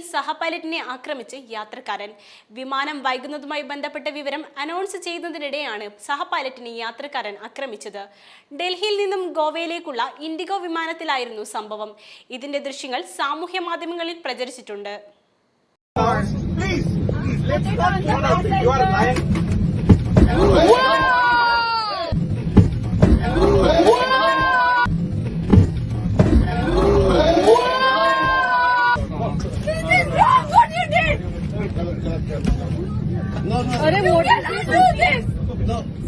സഹ പൈലറ്റിനെ ആക്രമിച്ച് യാത്രക്കാരൻ. വിമാനം വൈകുന്നതുമായി ബന്ധപ്പെട്ട വിവരം അനൗൺസ് ചെയ്യുന്നതിനിടെയാണ് സഹപൈലറ്റിനെ യാത്രക്കാരൻ ആക്രമിച്ചത്. ഡൽഹിയിൽ നിന്നും ഗോവയിലേക്കുള്ള ഇൻഡിഗോ വിമാനത്തിലായിരുന്നു സംഭവം. ഇതിന്റെ ദൃശ്യങ്ങൾ സാമൂഹ്യ മാധ്യമങ്ങളിൽ പ്രചരിച്ചിട്ടുണ്ട്. अरे You vote cannot do this!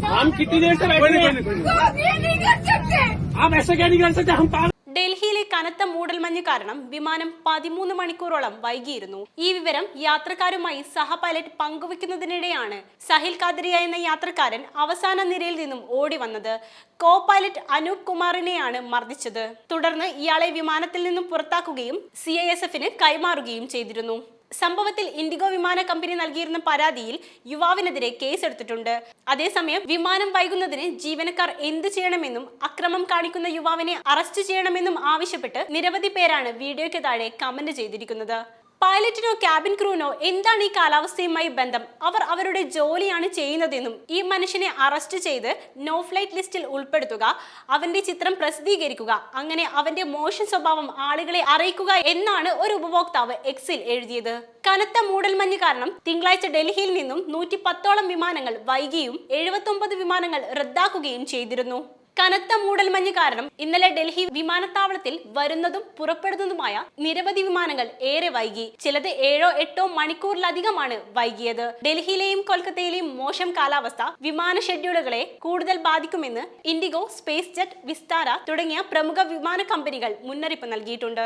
हम कितनी देर से बैठे हैं आप ये नहीं कर सकते! आप ऐसे क्या नहीं कर सकते हम पागल ഡൽഹിയിലെ കനത്ത മൂടൽമഞ്ഞ് കാരണം വിമാനം പതിമൂന്ന് മണിക്കൂറോളം വൈകിയിരുന്നു ഈ വിവരം യാത്രക്കാരുമായി സഹ പൈലറ്റ് പങ്കുവെക്കുന്നതിനിടെയാണ് സഹിൽ കാദരിയ എന്ന യാത്രക്കാരൻ അവസാന നിരയിൽ നിന്നും ഓടി വന്നത് കോ പൈലറ്റ് അനൂപ് കുമാറിനെയാണ് മർദ്ദിച്ചത് തുടർന്ന് ഇയാളെ വിമാനത്തിൽ നിന്നും പുറത്താക്കുകയും സി ഐ എസ് എഫിന് കൈമാറുകയും ചെയ്തിരുന്നു സംഭവത്തിൽ ഇൻഡിഗോ വിമാന കമ്പനി നൽകിയിരുന്ന പരാതിയിൽ യുവാവിനെതിരെ കേസെടുത്തിട്ടുണ്ട്. അതേസമയം വിമാനം വൈകുന്നതിന് ജീവനക്കാർ എന്തു ചെയ്യണമെന്നും അക്രമം കാണിക്കുന്ന യുവാവിനെ അറസ്റ്റ് ചെയ്യണമെന്നും ആവശ്യപ്പെട്ട് നിരവധി പേരാണ് വീഡിയോയ്ക്ക് താഴെ കമന്റ് ചെയ്തിരിക്കുന്നത്. പൈലറ്റിനോ ക്യാബിൻ ക്രൂവിനോ എന്താണ് ഈ കാലാവസ്ഥയുമായി ബന്ധം? അവർ അവരുടെ ജോലിയാണ് ചെയ്യുന്നതെന്നും ഈ മനുഷ്യനെ അറസ്റ്റ് ചെയ്ത് നോ ഫ്ലൈറ്റ് ലിസ്റ്റിൽ ഉൾപ്പെടുത്തുക അവന്റെ ചിത്രം പ്രസിദ്ധീകരിക്കുക അങ്ങനെ അവന്റെ മോശം സ്വഭാവം ആളുകളെ അറിയിക്കുക എന്നാണ് ഒരു ഉപഭോക്താവ് എക്സിൽ എഴുതിയത്. കനത്ത മൂടൽമഞ്ഞ് കാരണം തിങ്കളാഴ്ച ഡൽഹിയിൽ നിന്നും നൂറ്റി പത്തോളം വിമാനങ്ങൾ വൈകിയും എഴുപത്തൊമ്പത് വിമാനങ്ങൾ റദ്ദാക്കുകയും ചെയ്തിരുന്നു. കനത്ത മൂടൽമഞ്ഞ് കാരണം ഇന്നലെ ഡൽഹി വിമാനത്താവളത്തിൽ വരുന്നതും പുറപ്പെടുന്നതുമായ നിരവധി വിമാനങ്ങൾ ഏറെ വൈകി. ചിലത് ഏഴോ എട്ടോ മണിക്കൂറിലധികമാണ് വൈകിയത്. ഡൽഹിയിലെയും കൊൽക്കത്തയിലെയും മോശം കാലാവസ്ഥ വിമാന ഷെഡ്യൂളുകളെ കൂടുതൽ ബാധിക്കുമെന്ന് ഇൻഡിഗോ സ്പേസ് ജെറ്റ് വിസ്താര തുടങ്ങിയ പ്രമുഖ വിമാന കമ്പനികൾ മുന്നറിയിപ്പ് നൽകിയിട്ടുണ്ട്.